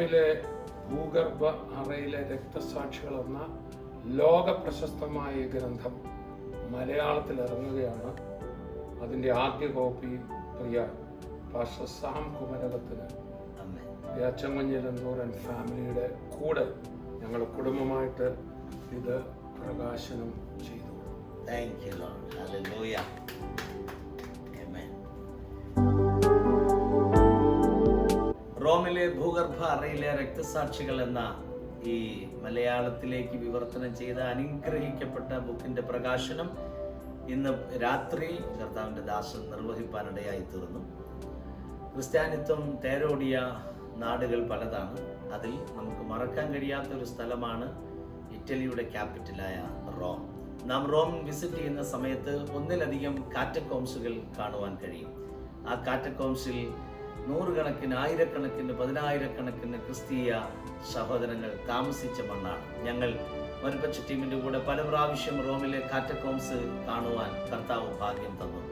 റോമിലെ ഭൂഗർഭ അറയിലെ രക്തസാക്ഷികൾ എന്ന ലോക പ്രശസ്തമായ ഈ ഗ്രന്ഥം മലയാളത്തിൽ ഇറങ്ങുകയാണ്. അതിന്റെ ആദ്യ കോപ്പി പ്രിയ പാഷ സാം കുമരകത്തിന്. അമ്മേ. അച്ചമഞ്ഞിലന്തൂർ ആൻഡ് ഫാമിലിയുടെ കൂടെ ഞങ്ങൾ കുടുംബമായിട്ട് ഇത് പ്രകാശനം ചെയ്തു. താങ്ക് യു റോമിലെ ഭൂഗർഭ അറയിലെ രക്തസാക്ഷികൾ എന്ന ഈ മലയാളത്തിലേക്ക് വിവർത്തനം ചെയ്ത അനുഗ്രഹിക്കപ്പെട്ട ബുക്കിന്റെ പ്രകാശനം ഇന്ന് രാത്രി കർത്താവിന്റെ ദാസൻ നിർവഹിപ്പാനിടയായി തീർന്നു. ക്രിസ്ത്യാനിത്വം തേരോടിയ നാടുകൾ പലതാണ്. അതിൽ നമുക്ക് മറക്കാൻ കഴിയാത്ത ഒരു സ്ഥലമാണ് ഇറ്റലിയുടെ ക്യാപിറ്റലായ റോം. നാം റോം വിസിറ്റ് ചെയ്യുന്ന സമയത്ത് ഒന്നിലധികം കാറ്റക്കോംസുകൾ കാണുവാൻ കഴിയും. ആ കാറ്റക്കോംസിൽ നൂറുകണക്കിന് ആയിരക്കണക്കിന് പതിനായിരക്കണക്കിന് ക്രിസ്തീയ സഹോദരങ്ങൾ താമസിച്ച മണ്ണാണ്. ഞങ്ങൾ മരുപ്പച്ച ടീമിന്റെ കൂടെ പല പ്രാവശ്യം റോമിലെ കാറ്റക്കോംസ് കാണുവാൻ കർത്താവ് ഭാഗ്യം തന്നു.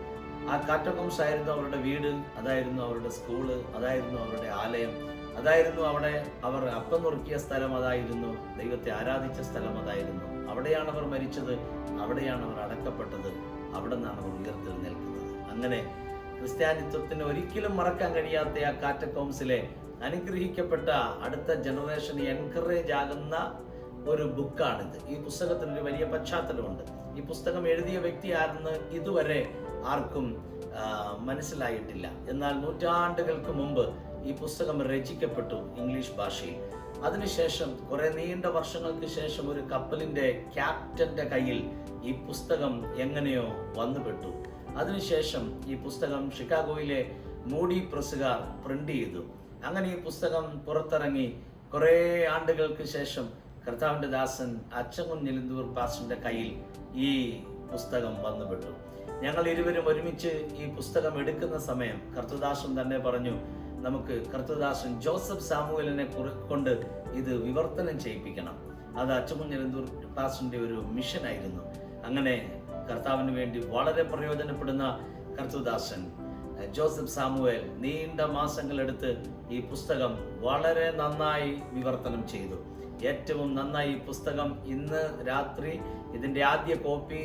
ആ കാറ്റക്കോംസ് ആയിരുന്നു അവരുടെ വീട് അതായിരുന്നു അവരുടെ സ്കൂൾ അതായിരുന്നു അവരുടെ ആലയം അതായിരുന്നു അവിടെ അവർ അപ്പം നുറുക്കിയ സ്ഥലം അതായിരുന്നു ദൈവത്തെ ആരാധിച്ച സ്ഥലം അതായിരുന്നു. അവിടെയാണ് അവർ മരിച്ചത് അവിടെയാണ് അവർ അടക്കപ്പെട്ടത് അവിടെ നിന്നാണ് അവർ ഉയർത്തെഴുന്നേൽക്കുന്നത്. അങ്ങനെ ക്രിസ്ത്യാനിത്വത്തിന് ഒരിക്കലും മറക്കാൻ കഴിയാത്ത ആ കാറ്റക്കോംസിലെ അനുഗ്രഹിക്കപ്പെട്ട അടുത്ത ജനറേഷൻ എൻകറേജ് ആകുന്ന ഒരു ബുക്കാണിത് ഈ പുസ്തകത്തിന് ഒരു വലിയ പശ്ചാത്തലമുണ്ട്. ഈ പുസ്തകം എഴുതിയ വ്യക്തി ആരെന്ന് ഇതുവരെ ആർക്കും മനസ്സിലായിട്ടില്ല. എന്നാൽ നൂറ്റാണ്ടുകൾക്ക് മുമ്പ് ഈ പുസ്തകം രചിക്കപ്പെട്ടു ഇംഗ്ലീഷ് ഭാഷയിൽ. അതിനുശേഷം കുറെ നീണ്ട വർഷങ്ങൾക്ക് ശേഷം ഒരു കപ്പലിന്റെ ക്യാപ്റ്റന്റെ കയ്യിൽ ഈ പുസ്തകം എങ്ങനെയോ വന്നുപെട്ടു. അതിനുശേഷം ഈ പുസ്തകം ഷിക്കാഗോയിലെ മൂഡി പ്രസുകാർ പ്രിന്റ് ചെയ്തു. അങ്ങനെ ഈ പുസ്തകം പുറത്തിറങ്ങി കുറേ ആണ്ടുകൾക്ക് ശേഷം കർത്താവിന്റെ ദാസൻ അച്ചങ്കുഞ്ഞിലിന്തൂർ പാസ്റ്ററിന്റെ കയ്യിൽ ഈ പുസ്തകം വന്നുപെട്ടു. ഞങ്ങൾ ഇരുവരും ഒരുമിച്ച് ഈ പുസ്തകം എടുക്കുന്ന സമയം കർത്തദാസൻ തന്നെ പറഞ്ഞു നമുക്ക് കർത്തദാസൻ ജോസഫ് സാമുവലിനെ കൊണ്ട് ഇത് വിവർത്തനം ചെയ്യിപ്പിക്കണം. അത് അച്ചമുഞ്ഞിരന്തൂർ പാസ്റ്ററിന്റെ ഒരു മിഷനായിരുന്നു. അങ്ങനെ കർത്താവിന് വേണ്ടി വളരെ പ്രയോജനപ്പെടുന്ന കർത്തുദാസൻ. ജോസഫ് സാമുവേൽ നീണ്ട മാസങ്ങളെടുത്ത് ഈ പുസ്തകം വളരെ നന്നായി വിവർത്തനം ചെയ്തു. ഏറ്റവും നന്നായി ഈ പുസ്തകം ഇന്ന് രാത്രി ഇതിന്റെ ആദ്യ കോപ്പി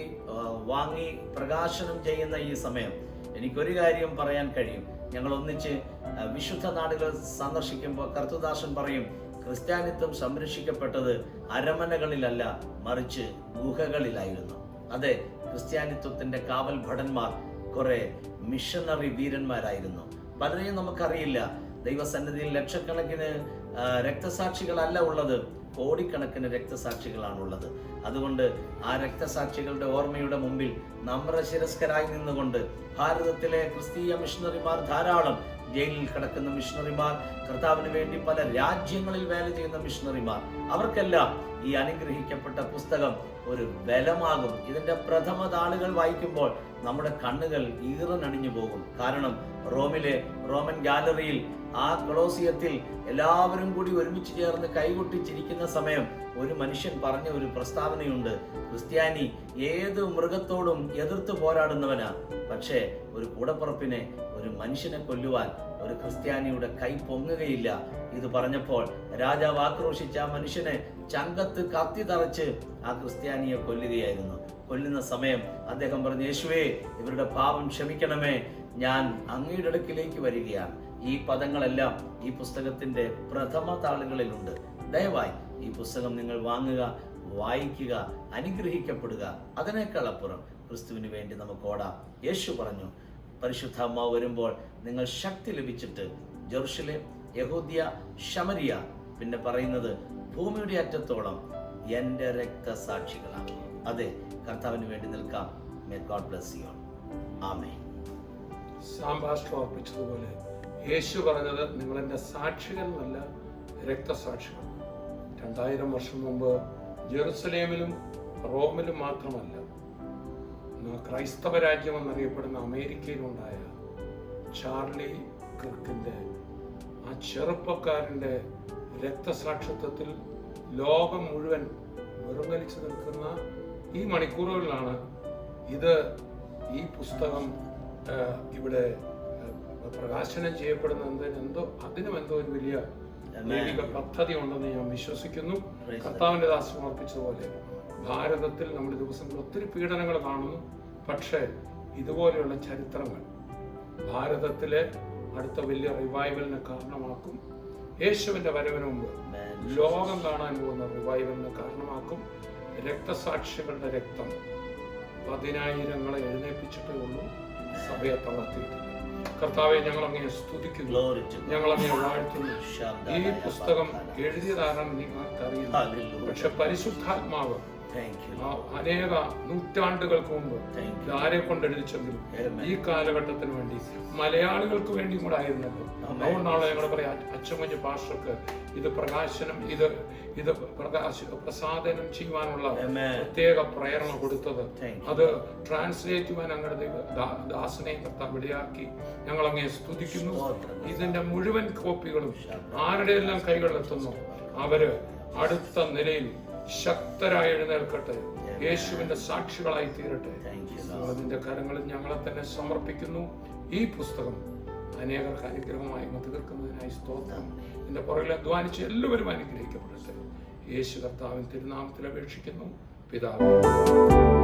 വാങ്ങി പ്രകാശനം ചെയ്യുന്ന ഈ സമയം എനിക്കൊരു കാര്യം പറയാൻ കഴിയും. ഞങ്ങൾ ഒന്നിച്ച് വിശുദ്ധ നാടുകൾ സന്ദർശിക്കുമ്പോൾ കർത്തുദാസൻ പറയും ക്രിസ്ത്യാനിത്വം സംരക്ഷിക്കപ്പെട്ടത് അരമനകളിലല്ല മറിച്ച് ഗുഹകളിലായിരുന്നു. അതെ ക്രിസ്ത്യാനിത്വത്തിന്റെ കാവൽ ഭടന്മാർ കുറെ മിഷണറി വീരന്മാരായിരുന്നു. പലരെയും നമുക്കറിയില്ല. ദൈവസന്നിധിയിൽ ലക്ഷക്കണക്കിന് രക്തസാക്ഷികളല്ല ഉള്ളത്. കോടിക്കണക്കിന് രക്തസാക്ഷികളാണുള്ളത്. അതുകൊണ്ട് ആ രക്തസാക്ഷികളുടെ ഓർമ്മയുടെ മുമ്പിൽ നമ്ര ശിരസ്കരായി നിന്നുകൊണ്ട് ഭാരതത്തിലെ ക്രിസ്തീയ മിഷണറിമാർ ധാരാളം ജയിലിൽ കിടക്കുന്ന മിഷണറിമാർ കർത്താവിന് വേണ്ടി പല രാജ്യങ്ങളിൽ വേല ചെയ്യുന്ന മിഷണറിമാർ അവർക്കെല്ലാം ഈ അനുഗ്രഹിക്കപ്പെട്ട പുസ്തകം ഒരു ബലമാകും. ഇതിന്റെ പ്രഥമ താളുകൾ വായിക്കുമ്പോൾ നമ്മുടെ കണ്ണുകൾ ഈറനണിഞ്ഞു പോകും. കാരണം റോമിലെ റോമൻ ഗാലറിയിൽ ആ കൊളോസിയത്തിൽ എല്ലാവരും കൂടി ഒരുമിച്ച് ചേർന്ന് കൈകൊട്ടിച്ചിരിക്കുന്ന സമയം ഒരു മനുഷ്യൻ പറഞ്ഞ ഒരു പ്രസ്താവനയുണ്ട്. ക്രിസ്ത്യാനി ഏത് മൃഗത്തോടും എതിർത്ത് പോരാടുന്നവനാ. പക്ഷേ ഒരു കൂടപ്പുറപ്പിനെ ഒരു മനുഷ്യനെ കൊല്ലുവാൻ ഒരു ക്രിസ്ത്യാനിയുടെ കൈ പൊങ്ങുകയില്ല. ഇത് പറഞ്ഞപ്പോൾ രാജാവ് ആക്രോശിച്ച ആ മനുഷ്യനെ ചങ്കത്ത് കത്തി തറച്ച് ആ ക്രിസ്ത്യാനിയെ കൊല്ലുകയായിരുന്നു. കൊല്ലുന്ന സമയം അദ്ദേഹം പറഞ്ഞു യേശുവേ ഇവരുടെ പാപം ക്ഷമിക്കണമേ. ഞാൻ അങ്ങയുടെ അടുക്കിലേക്ക് വരികയാണ്. ഈ പദങ്ങളെല്ലാം ഈ പുസ്തകത്തിന്റെ പ്രഥമ താളുകളിലുണ്ട്. ദയവായി ഈ പുസ്തകം നിങ്ങൾ വാങ്ങുക വായിക്കുക അനുഗ്രഹിക്കപ്പെടുക. അതിനേക്കാൾ അപ്പുറം ക്രിസ്തുവിന് വേണ്ടി നമുക്ക് ഓടാം. യേശു പറഞ്ഞു പരിശുദ്ധ അമ്മ വരുമ്പോൾ നിങ്ങൾ ശക്തി ലഭിച്ചിട്ട് ജെറുഷലേം യഹൂദിയ ശമരിയ പിന്നെ പറയുന്നത് ഭൂമിയുടെ അറ്റത്തോളം എന്റെ രക്തസാക്ഷികളാണ്. അതെ കർത്താവിന് വേണ്ടി നിൽക്കാം. മേ ഗോഡ് ബ്ലസ് യു ആമേ സാംബാസ്റ്റർ ഓർപ്പിച്ചതുപോലെ യേശു പറഞ്ഞത് സാക്ഷികൾ എന്നല്ല രക്തസാക്ഷികൾ. രണ്ടായിരം വർഷം മുമ്പ് ജെറുസലേമിലും റോമിലും മാത്രമല്ല ക്രൈസ്തവ രാജ്യം എന്നറിയപ്പെടുന്ന അമേരിക്കയിലുണ്ടായ ചാർലി ക്രിക്കിന്റെ ആ ചെറുപ്പക്കാരന്റെ രക്തസാക്ഷിത്വത്തിൽ ലോകം മുഴുവൻ വെറുതലിച്ചു നിൽക്കുന്ന ഈ മണിക്കൂറുകളിലാണ് ഇത് ഈ പുസ്തകം ഇവിടെ പ്രകാശനം ചെയ്യപ്പെടുന്ന എന്തിന് എന്തോ അതിനും എന്തോ ഒരു വലിയ ദൈവിക പദ്ധതി ഉണ്ടെന്ന് ഞാൻ വിശ്വസിക്കുന്നു. ദാസ് കർത്താവിന്റെ ദാസം അർപ്പിച്ചതുപോലെ ഭാരതത്തിൽ നമ്മുടെ ദിവസങ്ങൾ ദിവസങ്ങളിൽ ഒത്തിരി പീഡനങ്ങൾ കാണുന്നു. പക്ഷേ ഇതുപോലെയുള്ള ചരിത്രങ്ങൾ ഭാരതത്തിലെ അടുത്ത വലിയ റിവൈവലിന് കാരണമാക്കും. യേശുവിന്റെ വരവിന് മുമ്പ് ലോകം കാണാൻ പോകുന്ന റിവൈവലിന് കാരണമാക്കും. രക്തസാക്ഷികളുടെ രക്തം പതിനായിരങ്ങളെ എഴുന്നേൽപ്പിച്ചിട്ടേ ഉള്ളൂ. സഭയെ തളർത്തിയിട്ടില്ല കർത്താവെ ഞങ്ങൾ അങ്ങയെ സ്തുതിക്കുന്നു ഞങ്ങൾ അങ്ങയെ വാഴ്ത്തുന്നു. ഈ പുസ്തകം എഴുതിയതാരാണ് നിങ്ങൾക്കറിയില്ല. Hallelujah. പക്ഷെ പരിശുദ്ധാത്മാവ് അനേക നൂറ്റാണ്ടുകൾക്ക് മുമ്പ്. ആരെ കൊണ്ട് എഴുതിച്ചെങ്കിലും. ഈ കാലഘട്ടത്തിന് വേണ്ടി മലയാളികൾക്ക് വേണ്ടി കൂടെ ആയിരുന്നല്ലോ. അതുകൊണ്ടാണ് ഞങ്ങൾ പറയാം അച്ചമഞ്ഞ് പാസ്റ്റർക്ക് ഇത് പ്രകാശനം ഇത് ഇത് പ്രകാശ പ്രസാദനം ചെയ്യുവാനുള്ള പ്രത്യേക പ്രേരണ കൊടുത്തത്. അത് ട്രാൻസ്ലേറ്റ് ചെയ്യുവാൻ ദാ- ദാസനെ കർത്താവ് ഞങ്ങൾ അങ്ങേ സ്തുതിക്കുന്നു. ഇതിന്റെ മുഴുവൻ കോപ്പികളും ആരുടെ എല്ലാം കൈകളിലെത്തുന്നു? അവർ അടുത്ത നിലയിൽ ശക്തരായി എഴുന്നേൽക്കട്ടെ. യേശുവിന്റെ സാക്ഷികളായി തീരട്ടെ. അതിന്റെ. കരങ്ങളിൽ ഞങ്ങളെ തന്നെ സമർപ്പിക്കുന്നു. ഈ പുസ്തകം അനേകർക്ക് അനുഗ്രഹമായി തീർക്കുന്നതിനായി സ്തോത്രം. എന്റെ പുറകിൽ അധ്വാനിച്ച് എല്ലാവരും അനുഗ്രഹിക്കപ്പെടട്ടെ. യേശു കർത്താവിൻ തിരുനാമത്തിൽ അപേക്ഷിക്കുന്നു. പിതാവ്.